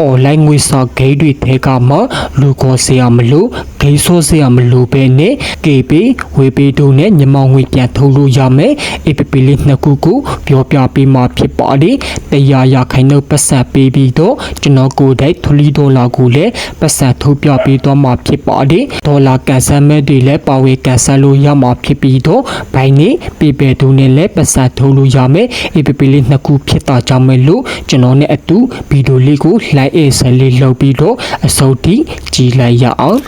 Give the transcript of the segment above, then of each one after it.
အွန်လိုင်းငွေစာဂိမ်းတွေထဲကမှလူခေါ်စရာမလိုဂိမ်းဆော့စရာမလိုပဲနဲ့ KB ဝေပေးတို့နဲ့ညမောင်ငွေပြန်ထုတ်လို့ရမယ် APP လေးနှစ်ခုကိုပြောပြပေးမှာဖြစ်ပါတယ်တရားရခိုင်နှုတ်ပတ်ဆက်ပေးပြီးတော့ကျွန်တော်ကိုယ်တိုင်ထလီဒေါ်လာကိုလည်းပတ်ဆက်ထုတ်ပြပေးသွားမှာဖြစ်ပါတယ်ဒေါ်လာကန်ဆယ်မဲ့တွေလည်းပါဝေကန်ဆယ်လို့ရမှာဖြစ်ပြီးတော့ဘိုင်းနေပေပေတို့နဲ့လည်းပတ်ဆက်ထုတ်လို့ရမယ် APP လေးနှစ်ခုဖြစ်တာကြောင့်မဲ့လို့ကျွန်တော်နဲ့အတူဗီဒီယိုလေးကို like အေးဆယ်လေးလုပ်ပြီးတော့အစုပ်တီကြည်လိုက်ရအောင်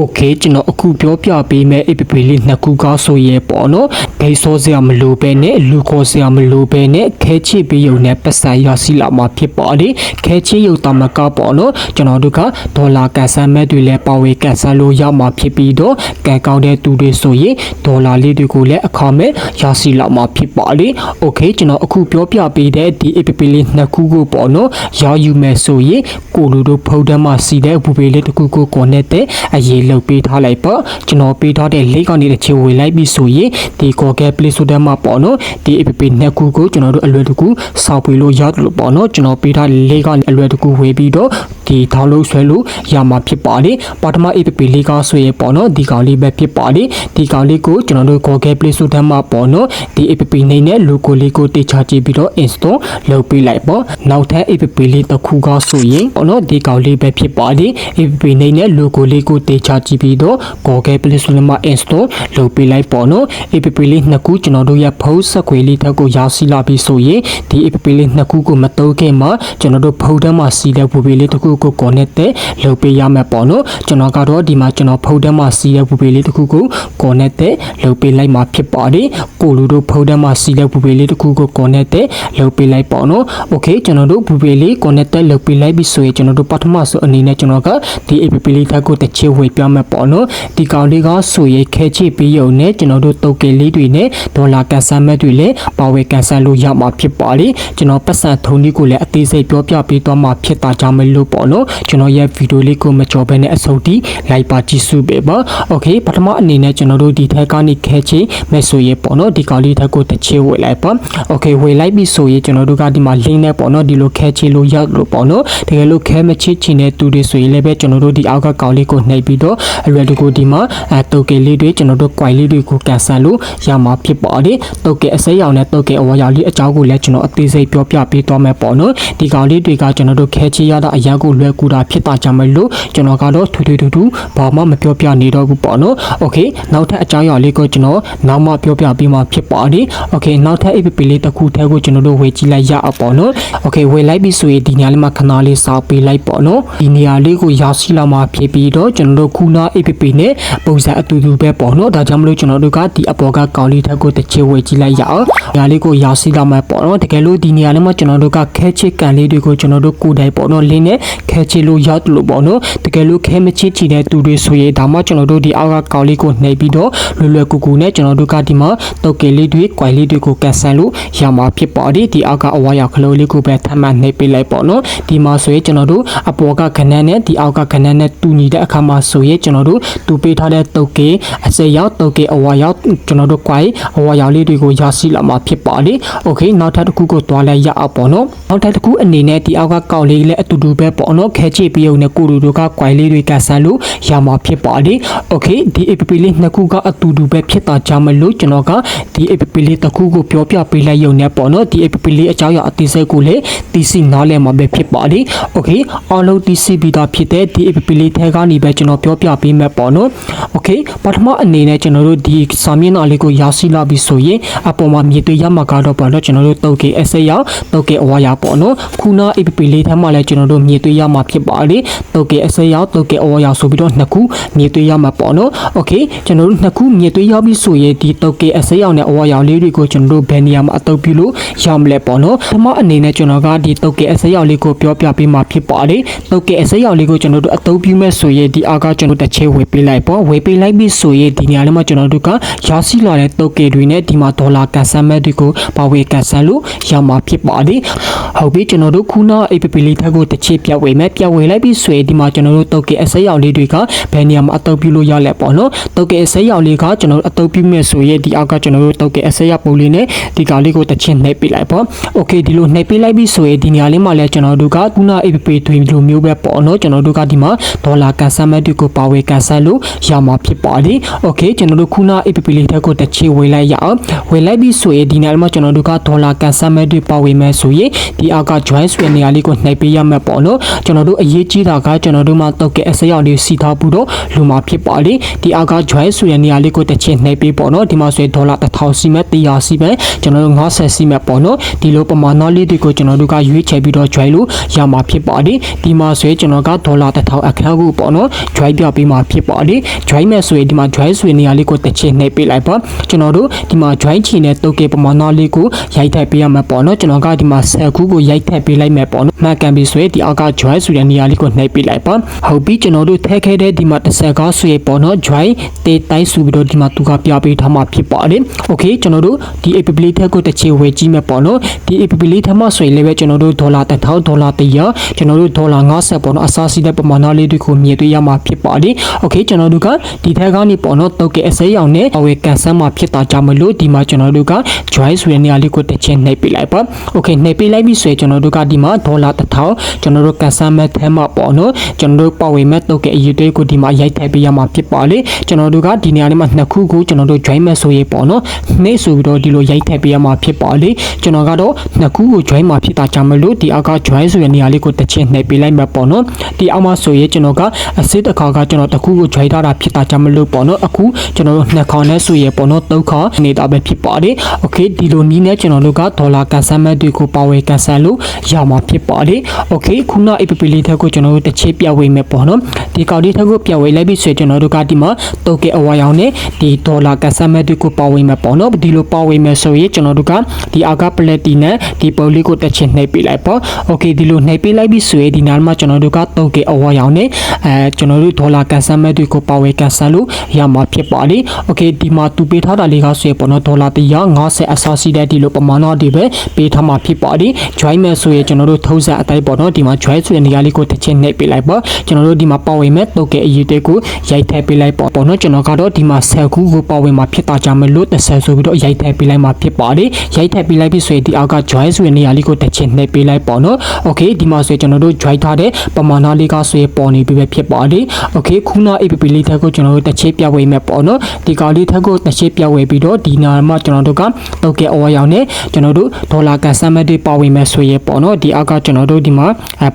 Okay ကျွန်တော်အခုပြောပြပေးမယ် APP လေးနှစ်ခုကဆိုရဲပေါ့နော်ဂိတ်ဆောစရာမလိုပဲနဲ့လူခေါ်စရာမလိုပဲနဲ့ခဲချစ်ပေးုံနဲ့ပတ်စံရရှိလာမှာဖြစ်ပါတယ်ခဲချစ်ရုပ်တမကပေါ့နော်ကျွန်တော်တို့ကဒေါ်လာကန်ဆယ်မဲ့တွေလည်းပါဝေကန်ဆယ်လို့ရမှာဖြစ်ပြီးတော့ကန်ကောင်းတဲ့သူတွေဆိုရင်ဒေါ်လာလေးတွေကိုလည်းအခမဲ့ရရှိလာမှာဖြစ်ပါတယ် Okay ကျွန်တော်အခုပြောပြပေးတဲ့ဒီ APP လေးနှစ်ခုကိုပေါ့နော်ရယူမယ်ဆိုရင်ကိုလူတို့ဖုန်းထဲမှာစီတဲ့ဘူပေလေးတစ်ခုကိုကိုနဲ့တဲ့အရေးလုပ်ပေးထားလိုက်ပေါ့ကျွန်တော်ပေးထားတဲ့လေးကောင်နေတဲ့ချေဝေလိုက်ပြီဆိုရင်ဒီ Google Play Store ထဲမှာပေါ့နော်ဒီ APP နှစ်ခုကိုကျွန်တော်တို့အလွယ်တကူစောက်ပေးလို့ရတယ်လို့ပေါ့နော်ကျွန်တော်ပေးထားတဲ့လေးကောင်အလွယ်တကူဝေပြီးတော့ဒီ download ဆွဲလို့ရမှာဖြစ်ပါတယ်ပထမ APP လေးကဆိုရင်ပေါ့နော်ဒီကောင်လေးပဲဖြစ်ပါတယ်ဒီကောင်လေးကိုကျွန်တော်တို့ Google Play Store ထဲမှာပေါ့နော်ဒီ APP နေနဲ့ logo လေးကိုတေချာကြည့်ပြီးတော့ install လုပ်ပေးလိုက်ပေါ့နောက်ထပ် APP လေးတစ်ခုကဆိုရင်ပေါ့နော်ဒီကောင်လေးပဲဖြစ်ပါတယ် APP နေနဲ့ logo လေးကိုတေချာကြည့်ပြီးတော့ Google Play Store မှာ install လုပ်ပေးလိုက်ပေါ့နော် APP လေးနှစ်ခုကျွန်တော်တို့ရဲ့ဖုန်းဆက်ခွေလေးထက်ကိုရောက်စီလာပြီဆိုရင်ဒီ APP လေးနှစ်ခုကိုမတုံးခင်မှာကျွန်တော်တို့ဖုန်းထဲမှာစီးတဲ့ဘူပေလေးတစ်ခုကို connect လုပ်ပေးရမယ်ပေါ့နော်ကျွန်တော်ကတော့ဒီမှာကျွန်တော်ဖုန်းထဲမှာစီးတဲ့ဘူပေလေးတစ်ခုကို connect လုပ်ပေးလိုက်မှာဖြစ်ပါတယ်ကိုလူတို့ဖုန်းထဲမှာစီးတဲ့ဘူပေလေးတစ်ခုကို connect လုပ်ပေးလိုက်ပေါ့နော် okay ကျွန်တော်တို့ဘူပေလေး connect လုပ်ပေးလိုက်ပြီဆိုရင်ကျွန်တော်တို့ပထမဆုံးအနေနဲ့ကျွန်တော်ကဒီ APP လေးတစ်ခုတစ်ချေဝေပြမယ်ပေါ့နော်ဒီကောင်လေးကဆိုရင်ခဲချစ်ပြီးရုံနဲ့ကျွန်တော်တို့တုတ်ကလေးတွေနဲ့ဒေါ်လာကန်ဆယ်မဲ့တွေလည်းပါဝယ်ကန်ဆယ်လို့ရမှာဖြစ်ပါတယ်ကျွန်တော်ပတ်စံထုံးလေးကိုလည်းအသေးစိတ်ပြောပြပေးသွားမှာဖြစ်တာကြောင့်မလို့ပေါ့နော်ကျွန်တော်ရဲ့ဗီဒီယိုလေးကိုမကြော်ဘဲနဲ့အဆုံးထိလိုက်ပါကြည့်စုပေးပါโอเคပထမအနေနဲ့ကျွန်တော်တို့ဒီထက်ကနေခဲချစ်မဲ့ဆိုရင်ပေါ့နော်ဒီကောင်လေးထက်ကိုတစ်ချေဝေလိုက်ပါโอเคဝေလိုက်ပြီဆိုရင်ကျွန်တော်တို့ကဒီမှာ link နဲ့ပေါ့နော်ဒီလိုခဲချစ်လို့ရလို့ပေါ့နော်တကယ်လို့ခဲမချစ်ချင်တဲ့သူတွေဆိုရင်လည်းပဲကျွန်တော်တို့ဒီအောက်ကကောင်လေးကိုနှိပ်ပြီးတော့အရွယ်တကူဒီမှာအဲတုတ်ကလေးတွေကျွန်တော်တို့ quite လေးတွေကိုကန်ဆယ်လို့ရမှာဖြစ်ပါတယ်တုတ်ကအစိမ်းရောင်နဲ့တုတ်ကအဝါရောင်လေးအကြောင်းကိုလည်းကျွန်တော်အသေးစိတ်ပြောပြပေးသွားမယ်ပေါ့နော်ဒီကောင်လေးတွေကကျွန်တော်တို့ခဲချစ်ရတာအရာကို ဖို့လွယ်ကူတာဖြစ်တာကြောင့်မလို့ကျွန်တော်ကတော့ထွေထွေထူးထူးဘာမှမပြောပြနေတော့ဘူးပေါ့နော်။ Okay နောက်ထပ်အကြောင်းအရာလေးကိုကျွန်တော်နောက်မှပြောပြပေးမှာဖြစ်ပါတယ်။ Okay နောက်ထပ် app လေးတစ်ခုထဲကိုကျွန်တော်တို့ဝယ်ကြည့်လိုက်ရအောင်ပေါ့နော်။ Okay ဝယ်လိုက်ပြီဆိုရင်ဒီနေရာလေးမှာခဏလေးစောင့်ပေးလိုက်ပေါ့နော်။ဒီနေရာလေးကိုရောက်ရှိလာမှဖြစ်ပြီးတော့ကျွန်တော်တို့ခုန app နဲ့ပုံစံအတူတူပဲပေါ့နော်။ဒါကြောင့်မလို့ကျွန်တော်တို့ကဒီအပေါ်ကကောင်လေးထက်ကိုတစ်ချေဝယ်ကြည့်လိုက်ရအောင်။နေရာလေးကိုရောက်ရှိလာမှပေါ့နော်။တကယ်လို့ဒီနေရာလေးမှာကျွန်တော်တို့ကခဲချစ်ကန်လေးတွေကိုကျွန်တော်တို့ကိုယ်တိုင်ပေါ့နော်လင်းနဲ့ခဲချစ်လို့ရတယ်လို့ပေါ့နော်တကယ်လို့ခဲမချစ်ချင်တဲ့သူတွေဆိုရင်ဒါမှကျွန်တော်တို့ဒီအောက်ကကောင်လေးကိုနှိပ်ပြီးတော့လွယ်လွယ်ကူကူနဲ့ကျွန်တော်တို့ကဒီမှာတုတ်ကလေးတွေ၊ကွိုင်လေးတွေကိုကန်ဆယ်လို့ရမှာဖြစ်ပါတယ်ဒီအောက်ကအဝါရောက်ခလို့လေးကိုပဲထပ်မံနှိပ်ပေးလိုက်ပေါ့နော်ဒီမှာဆိုရင်ကျွန်တော်တို့အပေါ်ကခဏန်းနဲ့ဒီအောက်ကခဏန်းနဲ့တူညီတဲ့အခါမှာဆိုရင်ကျွန်တော်တို့တူပေးထားတဲ့တုတ်ကေအစရောက်တုတ်ကေအဝါရောက်ကျွန်တော်တို့ကွိုင်အဝါရောက်လေးတွေကိုရရှိလာမှာဖြစ်ပါတယ်โอเคနောက်ထပ်တစ်ခုကိုတွားလိုက်ရအောင်ပေါ့နော်နောက်ထပ်တစ်ခုအနေနဲ့ဒီအောက်ကကောက်လေးလည်းအတူတူပဲပေါ့ အောင်တော့ခဲချေပြုံနဲ့ကိုလူတို့ကကွိုင်လေးတွေကဆက်လို့ရမှာဖြစ်ပါလေ။ Okay ဒီ app လေးနှစ်ခုကအတူတူပဲဖြစ်တာကြောင့်မလို့ကျွန်တော်ကဒီ app လေးတစ်ခုကိုပြောပြပေးလိုက်ရုံနဲ့ပေါ့နော်ဒီ app လေးအကြောင်းအရာအသေးစိတ်ကိုလည်းသိစီနားလည်မှာပဲဖြစ်ပါလေ။ Okay အားလုံးသိစီပြီးသားဖြစ်တဲ့ဒီ app လေးထဲကနေပဲကျွန်တော်ပြောပြပေးမယ်ပေါ့နော်။ Okay ပထမအနေနဲ့ကျွန်တော်တို့ဒီစာမျက်နှာလေးကိုရရှိလာပြီဆိုရင်အပေါ်မှာမြေတွေ့ရမှာကတော့ပေါ့နော်ကျွန်တော်တို့ 3K အစရောက် 3K အဝါရပေါ့နော်ခုန app လေးထဲမှာလည်းကျွန်တော်တို့မြေတွေ့ရရမှာဖြစ်ပါတယ်။ token အစွဲရောက် token အဝရောက်ဆိုပြီးတော့နှစ်ခုမြေသွေးရမှာပေါ့နော်။ Okay ကျွန်တော်တို့နှစ်ခုမြေသွေးရောက်ပြီဆိုရင်ဒီ token အစွဲရောက်နဲ့အဝရောက်လေးတွေကိုကျွန်တော်တို့ဘယ်နေရာမှာအသုံးပြုလို့ရမလဲပေါ့နော်။ပထမအနေနဲ့ကျွန်တော်ကဒီ token အစွဲရောက်လေးကိုပြောပြပေးမှာဖြစ်ပါတယ်။ token အစွဲရောက်လေးကိုကျွန်တော်တို့အသုံးပြုမဲ့ဆိုရင်ဒီအားကကျွန်တော်တစ်ချဲဝယ်ပေးလိုက်ပေါ့။ဝယ်ပေးလိုက်ပြီဆိုရင်ဒီနေရာလေးမှာကျွန်တော်တို့ကရရှိလာတဲ့ token တွေနဲ့ဒီမှာဒေါ်လာကန်ဆယ်မဲ့တွေကိုပါဝယ်ကန်ဆယ်လို့ရမှာဖြစ်ပါတယ်။ဟုတ်ပြီကျွန်တော်တို့ခုန app လေးတစ်ခုတစ်ချဲပြဝယ်မ့်မယ်ပြဝေလိုက်ပြီးဆိုရင်ဒီမှာကျွန်တော်တို့တုတ်ကအစိမ်းရောင်လေးတွေကဘယ်နေရာမှာအတုပ်ပြုလို့ရလဲပေါ့နော်တုတ်ကအစိမ်းရောင်လေးကကျွန်တော်တို့အတုပ်ပြုမဲ့ဆိုရင်ဒီအောက်ကကျွန်တော်တို့တုတ်ကအစိမ်းရောင်ပုံလေးနဲ့ဒီကောင်လေးကိုတစ်ချက်နှိပ်ပြလိုက်ပေါ့โอเคဒီလိုနှိပ်ပြလိုက်ပြီးဆိုရင်ဒီနေရာလေးမှာလည်းကျွန်တော်တို့ကခုန APP ထွေလိုမျိုးပဲပေါ့နော်ကျွန်တော်တို့ကဒီမှာဒေါ်လာကန်ဆယ်မဲ့တွေကိုပါဝေကန်ဆယ်လို့ရမှာဖြစ်ပါတယ်โอเคကျွန်တော်တို့ခုန APP လေးတက်ကိုတစ်ချေဝေလိုက်ရအောင်ဝေလိုက်ပြီးဆိုရင်ဒီနေရာမှာကျွန်တော်တို့ကဒေါ်လာကန်ဆယ်မဲ့တွေပါဝေမဲ့ဆိုရင်ဒီအောက်က join ဆွေနေရာလေးကိုနှိပ်ပေးရမှာပေါ့နော် ကျွန်တော်တို့အရေးကြီးတာကကျွန်တော်တို့မှတုတ်ကအစက်ရောက်လေးစီထားပြီးတော့လူမှာဖြစ်ပါလေဒီအောက်က join ဆွေနေရာလေးကိုတစ်ချက်နှိပ်ပေးပေါ့နော်ဒီမှာဆိုရင်ဒေါ်လာ1000စီမဲ့100စီမဲ့ကျွန်တော်တို့90စီမဲ့ပေါ့နော်ဒီလိုပမာဏလေးတွေကိုကျွန်တော်တို့ကရွေးချယ်ပြီးတော့ join လို့ရမှာဖြစ်ပါလေဒီမှာဆိုရင်ကျွန်တော်ကဒေါ်လာ1000အခန်းကိုပေါ့နော် join ပြပေးမှာဖြစ်ပါလေ join မဲ့ဆိုရင်ဒီမှာ join ဆွေနေရာလေးကိုတစ်ချက်နှိပ်ပေးလိုက်ပါကျွန်တော်တို့ဒီမှာ join ချီနဲ့တုတ်ကပမာဏလေးကိုရိုက်ထည့်ပေးရမှာပေါ့နော်ကျွန်တော်ကဒီမှာ10ခုကိုရိုက်ထည့်ပေးလိုက်မယ်ပေါ့နော်မှတ်ကန်ပြီးဆိုရင်ဒီအောက်က join ဆိုတဲ့နေရာလေးကိုနှိပ်ပေးလိုက်ပါဟုတ်ပြီကျွန်တော်တို့ထည့်ခဲ့တဲ့ဒီမှာ10ကားဆွေပေါ့နော် join တေးတိုင်းဆိုပြီးတော့ဒီမှာသူကပြပေးထားမှာဖြစ်ပါတယ် okay ကျွန်တော်တို့ဒီ app လေးထက်ကိုတစ်ချေဝယ်ကြည့်မယ်ပေါ့နော်ဒီ app လေးထက်မှဆိုရင်လည်းပဲကျွန်တော်တို့ဒေါ်လာ1000ဒေါ်လာ100ကျွန်တော်တို့ဒေါ်လာ50ပေါ့နော်အစားစီတဲ့ပမာဏလေးတွေကိုမြင်တွေ့ရမှာဖြစ်ပါတယ် okay ကျွန်တော်တို့ကဒီထက်ကနေပေါ့နော်တုတ်ကအစိမ်းရောင်နဲ့အဝယ်ကန်ဆန်းမှာဖြစ်တာကြောင့်မလို့ဒီမှာကျွန်တော်တို့က join ဆိုတဲ့နေရာလေးကိုတစ်ချက်နှိပ်ပေးလိုက်ပါ okay နှိပ်ပေးလိုက်ပြီဆိုရင်ကျွန်တော်တို့ကဒီမှာဒေါ်လာ1000ကျွန်တော်တို့ကန်ဆန်းမဲ့ထဲမှာပေါ့နော်ကျွန်တော်တို့ပတ်ဝေမဲ့တုတ်ကအရေးတွေကိုဒီမှာရိုက်ထည့်ပေးရမှာဖြစ်ပါလေကျွန်တော်တို့ကဒီနေရာလေးမှာနှစ်ခုကိုကျွန်တော်တို့ join မဲ့ဆိုရင်ပေါ့နော်နှိပ်ဆိုပြီးတော့ဒီလိုရိုက်ထည့်ပေးရမှာဖြစ်ပါလေကျွန်တော်ကတော့နှစ်ခုကို join မှာဖြစ်တာကြောင့်မလို့ဒီအောက်က join ဆိုတဲ့နေရာလေးကိုတစ်ချက်နှိပ်ပေးလိုက်မှာပေါ့နော်ဒီအောက်မှာဆိုရင်ကျွန်တော်ကအစစ်တစ်ခါကကျွန်တော်တစ်ခုကို join ထားတာဖြစ်တာကြောင့်မလို့ပေါ့နော်အခုကျွန်တော်တို့နှစ်ခေါင်နဲ့ဆိုရင်ပေါ့နော်သုံးခေါင်နေတာပဲဖြစ်ပါတယ် okay ဒီလိုနည်းနဲ့ကျွန်တော်တို့ကဒေါ်လာကန်ဆယ်မဲ့တွေကိုပါဝယ်ကန်ဆယ်လို့ရမှာဖြစ်ပါတယ် okay ခုန app လေးထက်ကိုကျွန်တော်တို့တစ်ချက်ပြဝေမယ်ပေါ့နော်ဒီကောက်လေးထက်ကိုပြဝေလိုက်ပြီဆိုရင်ကျွန်တော်တို့ကဒီမှာတုတ်ကအဝါရောင်နဲ့ဒီဒေါ်လာကန်ဆယ်မဲ့တွေကိုပါဝေမယ်ပေါ့နော်ဒီလိုပါဝေမယ်ဆိုရင်ကျွန်တော်တို့ကဒီအာကပလက်တီနဲ့ဒီပုံလေးကိုတစ်ချက်နှိပ်ပေးလိုက်ပေါ့ okay ဒီလိုနှိပ်ပေးလိုက်ပြီဆိုရင်ဒီနားမှာကျွန်တော်တို့ကတုတ်ကအဝါရောင်နဲ့အဲကျွန်တော်တို့ဒေါ်လာကန်ဆယ်မဲ့တွေကိုပါဝေကန်ဆယ်လို့ရမှာဖြစ်ပါတယ် okay ဒီမှာသူပေးထားတာလေးကဆိုရင်ပေါ့နော်ဒေါ်လာ150အစားစီတဲ့ဒီလိုပမာဏတွေပဲပေးထားမှာဖြစ်ပါတယ် join မဲ့ဆိုရင်ကျွန်တော်တို့ထုံးစံအတိုင်းပေါ့နော်ဒီမှာ join ဆိုတဲ့နေရာလေးကိုတစ်ချက်နှိပ်ပေးလိုက်ပေါ့ကျွန်တော်တို့ဒီမှာပါဝင်မဲ့တုတ်ကအရေးတွေကိုရိုက်ထည့်ပေးလိုက်ပေါ့ပေါ့နော်ကျွန်တော်ကတော့ဒီမှာ10ခုကိုပါဝင်မှာဖြစ်တာကြောင့်မလို့30ဆိုပြီးတော့ရိုက်ထည့်ပေးလိုက်မှာဖြစ်ပါတယ်ရိုက်ထည့်ပေးလိုက်ပြီဆိုရင်ဒီအောက်က join ဆိုတဲ့နေရာလေးကိုတစ်ချက်နှိပ်ပေးလိုက်ပေါ့နော် okay ဒီမှာဆိုရင်ကျွန်တော်တို့ join ထားတဲ့ပမာဏလေးကဆိုရင်ပေါ်နေပြီပဲဖြစ်ပါတယ် okay ခုန app လေးထက်ကိုကျွန်တော်တို့တစ်ချက်ပြဝေမဲ့ပေါ့နော်ဒီကောင်လေးထက်ကိုတစ်ချက်ပြဝေပြီးတော့ဒီနာမှာကျွန်တော်တို့ကတုတ်ကအဝါရောင်နဲ့ကျွန်တော်တို့ဒေါ်လာကန်ဆမ်မတ်တွေပါဝင်မဲ့ဆိုရင်ပေါ့နော်ဒီအောက်ကကျွန်တော်တို့ဒီမှာ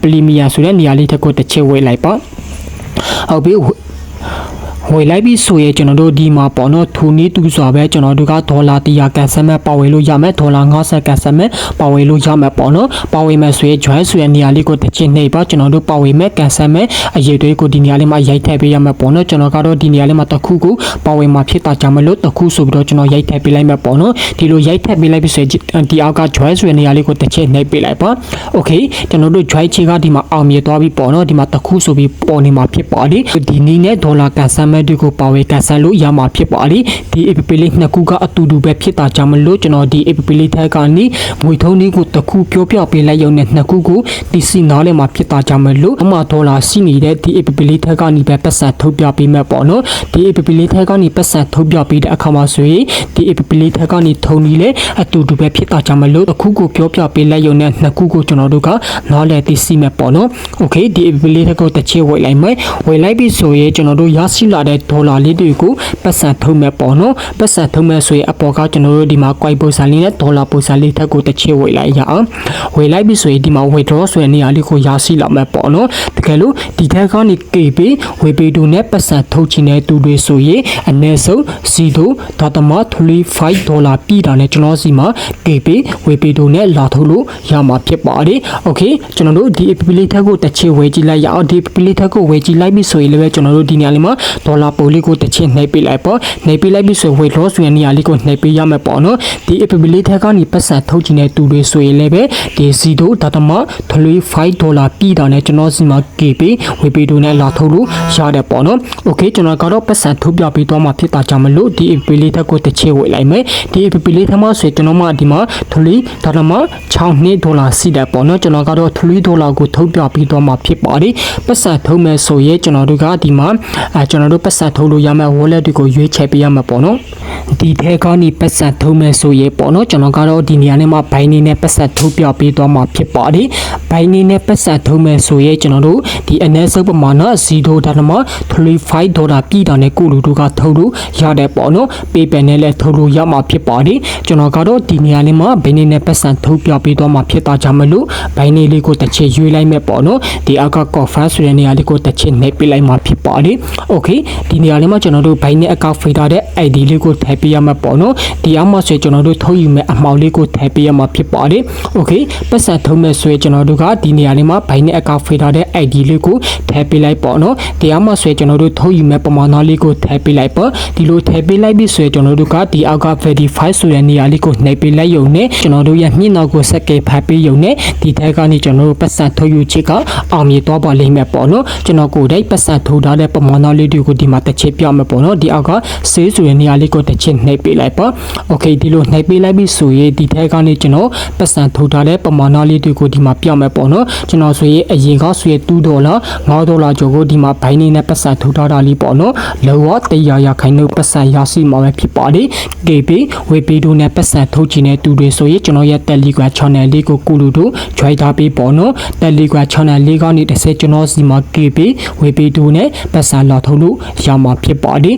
ပလီမီယာဆိုတဲ့နေရာလေးထက်ကိုတစ်ချက်ဝေလိုက်ပါဟုတ်ပြီ ဝေလိုက်ပြီးဆိုရင်ကျွန်တော်တို့ဒီမှာပေါ့နော်ထူနီးတူစွာပဲကျွန်တော်တို့ကဒေါ်လာ100ကန်ဆယ်မဲ့ပါဝယ်လို့ရမယ်ဒေါ်လာ50ကန်ဆယ်မဲ့ပါဝယ်လို့ရမယ်ပေါ့နော်ပါဝယ်မဲ့ဆိုရင် join ဆိုတဲ့နေရာလေးကိုတစ်ချက်နှိပ်ပါကျွန်တော်တို့ပါဝယ်မဲ့ကန်ဆယ်မဲ့အရေးတွေကိုဒီနေရာလေးမှာရိုက်ထည့်ပေးရမယ်ပေါ့နော်ကျွန်တော်ကတော့ဒီနေရာလေးမှာတစ်ခုခုပါဝယ်မှာဖြစ်တာကြောင့်မလို့တစ်ခုဆိုပြီးတော့ကျွန်တော်ရိုက်ထည့်ပေးလိုက်မယ်ပေါ့နော်ဒီလိုရိုက်ထည့်ပေးလိုက်ပြီးဆိုရင်ဒီအောက်က join ဆိုတဲ့နေရာလေးကိုတစ်ချက်နှိပ်ပေးလိုက်ပါ okay ကျွန်တော်တို့ join ချေကဒီမှာအောင်မြင်သွားပြီပေါ့နော်ဒီမှာတစ်ခုဆိုပြီးပေါ်နေမှာဖြစ်ပါတယ်ဒီနည်းနဲ့ဒေါ်လာကန်ဆယ်မဲ့တွေကိုပါဝယ်ကန်ဆယ်လို့ရမှာဖြစ်ပါလိဒီ app လေးနှစ်ခုကအတူတူပဲဖြစ်တာကြောင့်မလို့ကျွန်တော်ဒီ app လေးထက်ကနေငွေထုံးလေးကိုတစ်ခုပြောပြပေးလိုက်ရုံနဲ့နှစ်ခုကိုဒီစီနားလေးမှာဖြစ်တာကြောင့်မလို့အမှဒေါ်လာစီနေတဲ့ဒီ app လေးထက်ကနေပဲပတ်စံထုတ်ပြပေးမယ်ပေါ့နော်ဒီ app လေးထက်ကနေပတ်စံထုတ်ပြပေးတဲ့အခါမှာဆိုရင်ဒီ app လေးထက်ကနေထုံနေလေအတူတူပဲဖြစ်တာကြောင့်မလို့တစ်ခုကိုပြောပြပေးလိုက်ရုံနဲ့နှစ်ခုကိုကျွန်တော်တို့ကနားလည်သိစီမယ်ပေါ့နော် okay ဒီ app လေးထက်ကိုတစ်ချက်ဝယ်လိုက်မယ်ဝယ်လိုက်ပြီဆိုရင်ကျွန်တော်တို့ရရှိလာတဲ့တဲ့ဒေါ်လာလေးတွေကိုပတ်စံထုံးမဲ့ပေါ့နော်ပတ်စံထုံးမဲ့ဆိုရင်အပေါ်ကကျွန်တော်တို့ဒီမှာ quite ပုံစံလေးနဲ့ဒေါ်လာပုံစံလေးထက်ကိုတစ်ချက်ဝေလိုက်ရအောင်ဝေလိုက်ပြီဆိုရင်ဒီမှာ withdraw ဆိုတဲ့နေရာလေးကိုရရှိလာမှာပေါ့နော်တကယ်လို့ဒီထက်ကနေ KB ဝေပေတူနဲ့ပတ်စံထုတ်ချင်တဲ့သူတွေဆိုရင်အနည်းဆုံး0.35ဒေါ်လာပြည်တာနဲ့ကျွန်တော်စီမှာ KB ဝေပေတူနဲ့လာထုတ်လို့ရမှာဖြစ်ပါတယ်။ Okay ကျွန်တော်တို့ဒီ app လေးထက်ကိုတစ်ချက်ဝေကြည့်လိုက်ရအောင်ဒီ app လေးထက်ကိုဝေကြည့်လိုက်ပြီဆိုရင်လည်းကျွန်တော်တို့ဒီနေရာလေးမှာဒေါ်လာလာပိုလေးကိုတစ်ချက်နှိပ်ပေးလိုက်ပေါ့နှိပ်ပေးလိုက်ပြီဆိုဝေလောဆိုရင်နေရာလေးကိုနှိပ်ပေးရမယ်ပေါ့နော်ဒီ app လေးထက်ကနေပတ်စံထုတ်ချင်တဲ့သူတွေဆိုရင်လည်းပဲဒီစီတို့ဒါတမ35ဒေါ်လာပြည်တာနဲ့ကျွန်တော်စီမှာ KB ဝေပေးတို့နဲ့လာထုတ်လို့ရတယ်ပေါ့နော် okay ကျွန်တော်ကတော့ပတ်စံထုတ်ပြပေးသွားမှာဖြစ်တာကြောင့်မလို့ဒီ app လေးထက်ကိုတစ်ချက်ဝေလိုက်မယ်ဒီ app လေးထက်မှဆိုကျွန်တော်မှဒီမှာ35ဒါတမ62ဒေါ်လာစီတယ်ပေါ့နော်ကျွန်တော်ကတော့3ဒေါ်လာကိုထုတ်ပြပေးသွားမှာဖြစ်ပါတယ်ပတ်စံထုတ်မယ်ဆိုရင်ကျွန်တော်တို့ကဒီမှာအဲကျွန်တော်တို့ပတ်စံထုတ်လို့ရမယ့် wallet တွေကိုရွေးချယ်ပေးရမှာပေါ့နော်ဒီထဲကနေပတ်စံထုတ်မယ်ဆိုရင်ပေါ့နော်ကျွန်တော်ကတော့ဒီနေရာနဲ့မှဘိုင်းနေနဲ့ပတ်စံထုတ်ပြပေးသွားမှာဖြစ်ပါတယ်ဘိုင်းနေနဲ့ပတ်စံထုတ်မယ်ဆိုရင်ကျွန်တော်တို့ဒီအနည်းဆုံးပမာဏ0ဒါတမ35ဒေါ်လာပြည်တာနဲ့ကိုလူတို့ကထုတ်လို့ရတယ်ပေါ့နော် PayPal နဲ့လည်းထုတ်လို့ရမှာဖြစ်ပါတယ်ကျွန်တော်ကတော့ဒီနေရာလေးမှာဘိုင်းနေနဲ့ပတ်စံထုတ်ပြပေးသွားမှာဖြစ်တာကြောင့်မလို့ဘိုင်းနေလေးကိုတစ်ချက်ရွေးလိုက်မယ်ပေါ့နော်ဒီအောက်က confirm ဆိုတဲ့နေရာလေးကိုတစ်ချက်နှိပ်ပေးလိုက်မှာဖြစ်ပါတယ် okay ဒီနေရာလေးမှာကျွန်တော်တို့ဘိုင်းနေအကောင့်ဖေးထားတဲ့ ID လေးကိုထည့်ပေးရမှာပေါ့နော်ဒီအောက်မှာဆိုရင်ကျွန်တော်တို့ထုတ်ယူမဲ့အမှောင်လေးကိုထည့်ပေးရမှာဖြစ်ပါတယ် okay ပတ်စံထုတ်မဲ့ဆိုရင်ကျွန်တော်တို့ကဒီနေရာလေးမှာဘိုင်းနေအကောင့်ဖေးထားတဲ့ ID လေးကိုထည့်ပေးလိုက်ပေါ့နော်ဒီအောက်မှာဆိုရင်ကျွန်တော်တို့ထုတ်ယူမဲ့ပမာဏလေးကိုထည့်ပေးလိုက်ပေါ့ဒီလိုထည့်ပေးလိုက်ပြီဆိုရင်ကျွန်တော်တို့ကဒီအောက်က verify ဆိုတဲ့နေရာလေးကိုနှိပ်ပေးလိုက်ရုံနဲ့ကျွန်တော်တို့ရဲ့မျက်နှာကိုစက်ကယ်ဖတ်ပေးရုံနဲ့ဒီထက်ကနေကျွန်တော်တို့ပတ်စံထုတ်ယူချစ်ကအောင်မြင်သွားပါလိမ့်မယ်ပေါ့နော်ကျွန်တော်ကိုယ်တိုင်ပတ်စံထုတ်ထားတဲ့ပမာဏလေးတွေကိုဒီမှာတစ်ချက်ပြမယ်ပေါ့နော်ဒီအောက်ကဆေးဆိုတဲ့နေရာလေးကိုတစ်ချက်နှိပ်ပေးလိုက်ပါโอเคဒီလိုနှိပ်ပေးလိုက်ပြီဆိုရင်ဒီထက်ကနေကျွန်တော်ပတ်စံထုတ်ထားတဲ့ပမာဏလေးတွေကိုဒီမှာပြမယ်ပေါ့နော်ကျွန်တော်ဆိုရင်အရင်ကဆိုရင်2ဒေါ်လာ9ဒေါ်လာကျော်ကိုဒီမှာဘိုင်းနေနဲ့ပတ်စံထုတ်ထားတာလေးပေါ့နော်လောက100ရာခိုင်နှုန်းပတ်စံရရှိမှာပဲဖြစ်ပါတယ် KB ဝေပီဒိုနဲ့ပတ်စံထုတ်ချင်တဲ့သူတွေဆိုရင်ကျွန်တော်ရဲ့ Telegram channel လေးကိုကုလူတို့ join ထားပေးပေါ့နော် Telegram channel လေးကနေတစ်ဆက်ကျွန်တော်စီမှာ KB ဝေပီဒိုနဲ့ပတ်စံလာထုတ်လို့ ရမှာဖြစ်ပါတယ်